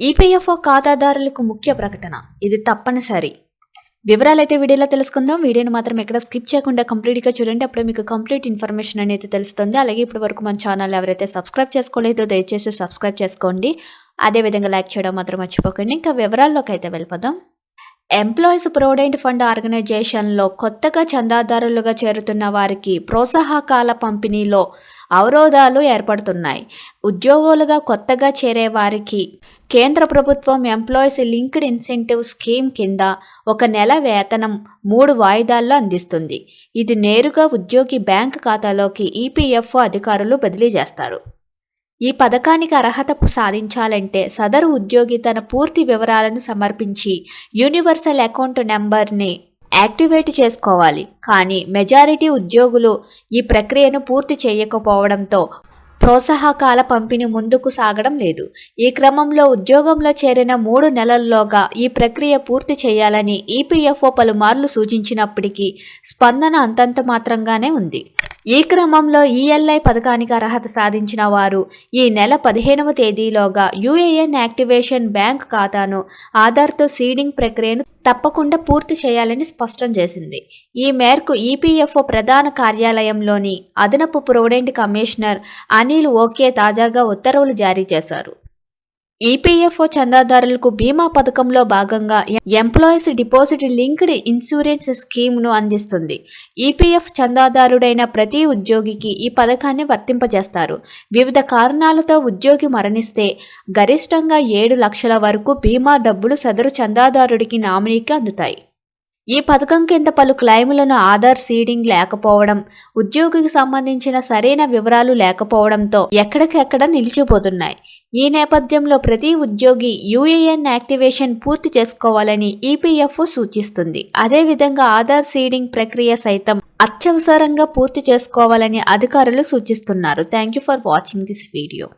EPFO ఖాతాదారులకు ముఖ్య ప్రకటన. ఇది తప్పనిసరి. వివరాలైతే వీడియోలో తెలుసుకుందాం. వీడియోని మాత్రం ఎక్కడ స్కిప్ చేయకుండా కంప్లీట్గా చూడండి. అప్పుడే మీకు కంప్లీట్ ఇన్ఫర్మేషన్ అనేది తెలుస్తుంది. అలాగే ఇప్పటి వరకు మన ఛానల్ ఎవరైతే సబ్స్క్రైబ్ చేసుకోలేదో దయచేసి సబ్స్క్రైబ్ చేసుకోండి. అదేవిధంగా లైక్ చేయడం మాత్రం మర్చిపోకండి. ఇంకా వివరాల్లోకి అయితే వెళ్ళిపోదాం. ఎంప్లాయీస్ ప్రొవిడెంట్ ఫండ్ ఆర్గనైజేషన్లో కొత్తగా చందాదారులుగా చేరుతున్న వారికి ప్రోత్సాహకాల పంపిణీలో అవరోధాలు ఏర్పడుతున్నాయి. ఉద్యోగులుగా కొత్తగా చేరే వారికి కేంద్ర ప్రభుత్వం ఎంప్లాయీస్ లింక్డ్ ఇన్సెంటివ్ స్కీమ్ కింద ఒక నెల వేతనం మూడు వాయిదాల్లో అందిస్తుంది. ఇది నేరుగా ఉద్యోగి బ్యాంక్ ఖాతాలోకి ఈపీఎఫ్ఓ అధికారులు బదిలీ చేస్తారు. ఈ పథకానికి అర్హత సాధించాలంటే సదరు ఉద్యోగి తన పూర్తి వివరాలను సమర్పించి యూనివర్సల్ అకౌంట్ నెంబర్ని యాక్టివేట్ చేసుకోవాలి. కానీ మెజారిటీ ఉద్యోగులు ఈ ప్రక్రియను పూర్తి చేయకపోవడంతో ప్రోత్సాహకాల పంపిణీ ముందుకు సాగడం లేదు. ఈ క్రమంలో ఉద్యోగంలో చేరిన మూడు నెలల్లోగా ఈ ప్రక్రియ పూర్తి చేయాలని ఈపీఎఫ్ఓ పలుమార్లు సూచించినప్పటికీ స్పందన అంతంత మాత్రంగానే ఉంది. ఈ క్రమంలో ఈఎల్ఐ పథకానికి అర్హత సాధించిన వారు ఈ నెల పదిహేనవ తేదీలోగా యూఏఎన్ యాక్టివేషన్ బ్యాంక్ ఖాతాను ఆధార్తో సీడింగ్ ప్రక్రియను తప్పకుండా పూర్తి చేయాలని స్పష్టం చేసింది. ఈ మేరకు ఈపీఎఫ్ఓ ప్రధాన కార్యాలయంలోని అదనపు ప్రొవిడెంట్ కమిషనర్ అనిల్ ఓకే తాజాగా ఉత్తర్వులు జారీ చేశారు. ఈపీఎఫ్ఓ చందాదారులకు బీమా పథకంలో భాగంగా ఎంప్లాయీస్ డిపాజిట్ లింక్డ్ ఇన్సూరెన్స్ స్కీమ్ను అందిస్తుంది. ఈపీఎఫ్ చందాదారుడైన ప్రతి ఉద్యోగికి ఈ పథకాన్ని వర్తింపజేస్తారు. వివిధ కారణాలతో ఉద్యోగి మరణిస్తే గరిష్టంగా ఏడు లక్షల వరకు బీమా డబ్బులు సదరు చందాదారుడికి నామినీకి అందుతాయి. ఈ పథకం కింద పలు క్లైములను ఆధార్ సీడింగ్ లేకపోవడం ఉద్యోగికి సంబంధించిన సరైన వివరాలు లేకపోవడంతో ఎక్కడికెక్కడ నిలిచిపోతున్నాయి. ఈ నేపథ్యంలో ప్రతి ఉద్యోగి యూఏఎన్ యాక్టివేషన్ పూర్తి చేసుకోవాలని ఈపీఎఫ్ఓ సూచిస్తుంది. అదేవిధంగా ఆధార్ సీడింగ్ ప్రక్రియ సైతం అత్యవసరంగా పూర్తి చేసుకోవాలని అధికారులు సూచిస్తున్నారు. Thank you for watching this video.